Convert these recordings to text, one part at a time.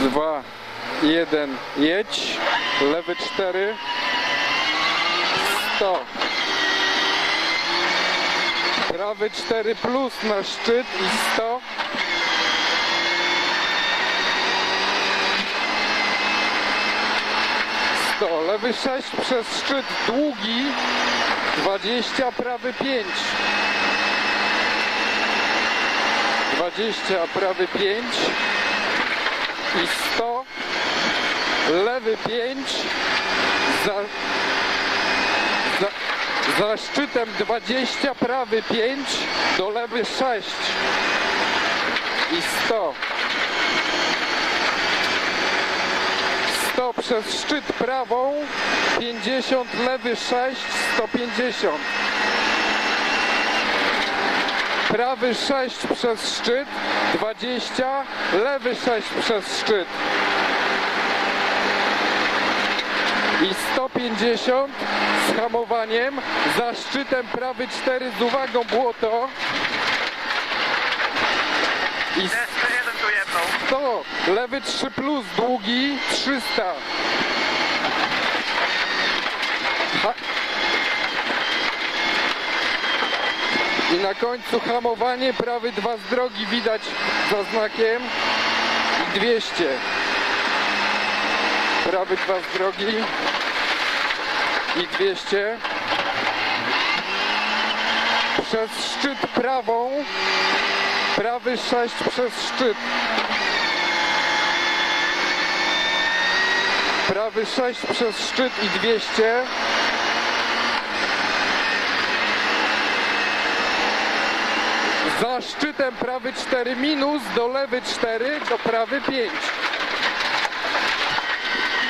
dwa, jeden, jedź. Lewy cztery. Sto. Prawy cztery plus na szczyt i sto. Sto. Lewy sześć przez szczyt długi. Dwadzieścia, prawy pięć. 20, prawy 5 i 100, lewy 5, za, za, za szczytem 20, prawy 5, do lewy 6 i 100. 100 przez szczyt prawą, 50, lewy 6, 150. Prawy 6 przez szczyt, 20, lewy 6 przez szczyt. I 150 z hamowaniem, za szczytem prawy 4 z uwagą błoto. I Jeszcze jeden tu jedną. 100, lewy 3 plus, długi 300. I na końcu hamowanie, prawy dwa z drogi widać za znakiem i 200. Prawy dwa z drogi i 200. Przez szczyt prawą, prawy 6 przez szczyt. Prawy 6 przez szczyt i 200. Za szczytem prawy 4 minus, do lewy 4, do prawy 5.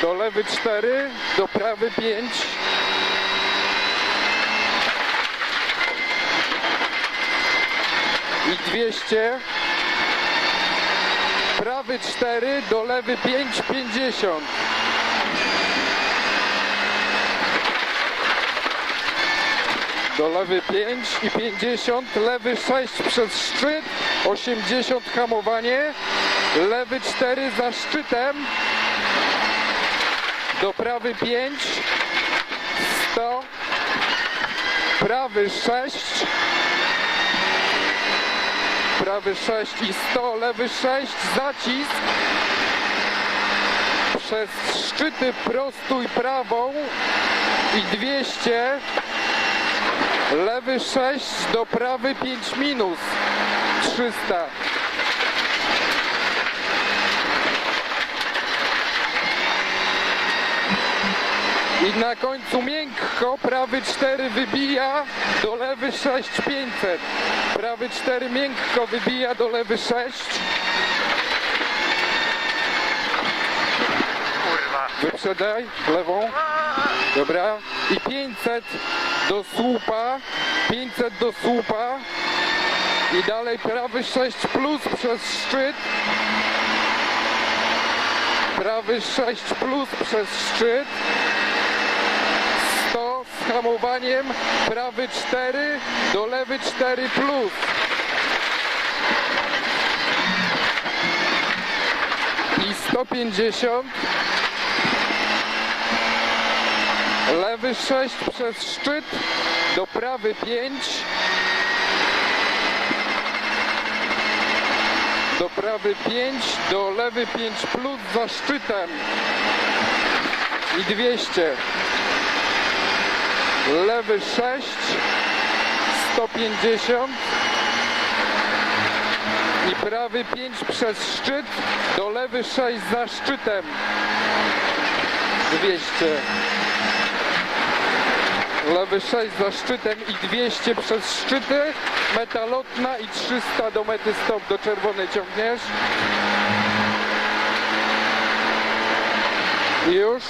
Do lewy 4, do prawy 5. I 200. Prawy 4, do lewy 5, 50. do lewy 5 i 50, lewy 6 przez szczyt, 80 hamowanie, lewy 4 za szczytem, do prawy 5, 100, prawy 6, prawy 6 i 100, lewy 6, zacisk, przez szczyty prostuj prawą i 200, Lewy 6 do prawy 5 minus 300. I na końcu miękko, prawy 4 wybija, do lewy 6 500. Prawy 4 miękko wybija do lewy 6. Kurwa. Wyprzedaj lewą. Dobra. I 500 do słupa. 500 do słupa. I dalej prawy 6 plus przez szczyt. Prawy 6 plus przez szczyt. 100 z hamowaniem. Prawy 4 do lewy 4 plus. I 150. Lewy 6 przez szczyt, do prawy 5. Do prawy 5, do lewy 5 plus za szczytem. I 200. Lewy 6, 150. I prawy 5 przez szczyt, do lewy 6 za szczytem. 200. Lewy 6 za szczytem i 200 przez szczyty. Metalotna i 300 do mety stop do czerwonej ciągniesz. Już.